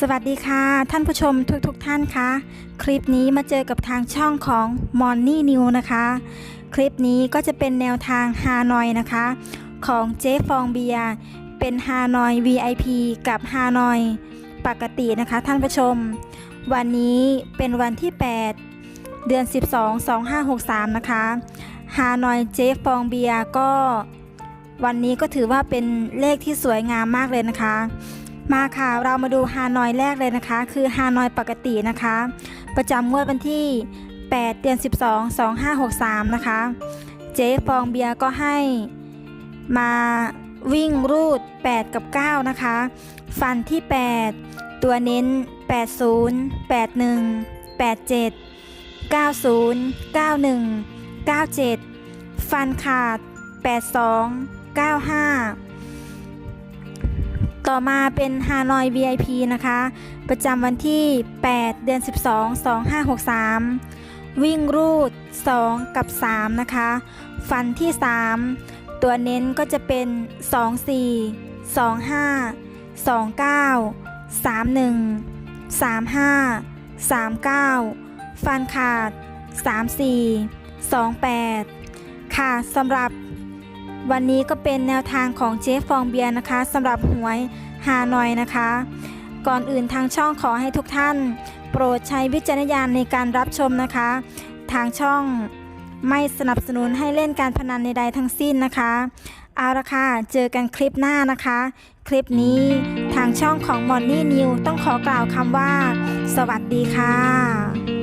สวัสดีค่ะ ท่านผู้ชมทุกๆทท่านคะคลิปนี้มาเจอกับทางช่องของมอนนี่นิวนะคะ คลิปนี้ก็จะเป็นแนวทางฮานอยนะคะ ของเจ๊ฟองเบียเป็นฮานอย VIP กับฮานอยปกตินะคะ ท่านผู้ชม วันนี้เป็นวันที่ 8 เดือน 12 2563 นะคะฮานอยเจ๊ฟองเบียก็ วันนี้ก็ถือว่าเป็นเลขที่สวยงามมากเลยนะคะ มาค่ะเรามาดูฮานอยแรกเลยนะคะ คือฮานอยปกตินะคะ ประจำงวดวันที่ 8 เดือน 12 2563 นะคะ เจ๊ฟองเบียร์ก็ให้มาวิ่งรูด 8 กับ 9 นะคะ ฟันที่ 8 ตัวเน้น 80 81 87 90 91 97 ฟันขาด 82 95 ต่อมาเป็นฮานอย VIP นะคะ ประจำวันที่ 8 เดือน 12 2563 วิ่งรูด 2 กับ 3 นะคะ ฟันที่ 3 ตัวเน้นก็จะเป็น 24 25 29 31 35 39 ฟันขาด 34 28 ค่ะสำหรับ วันนี้ก็เป็นแนวทางของเจ๊ฟองเบียร์นะคะสำหรับหวยฮานอยนะคะ ก่อนอื่นทางช่องขอให้ทุกท่าน โปรดใช้วิจารณญาณในการรับชมนะคะ ทางช่องไม่สนับสนุนให้เล่นการพนันในใดทั้งสิ้นนะคะ เอาละค่ะ เจอกันคลิปหน้านะคะ คลิปนี้ทางช่องของมอนนี่นิวต้องขอกล่าวคำว่า สวัสดีค่ะ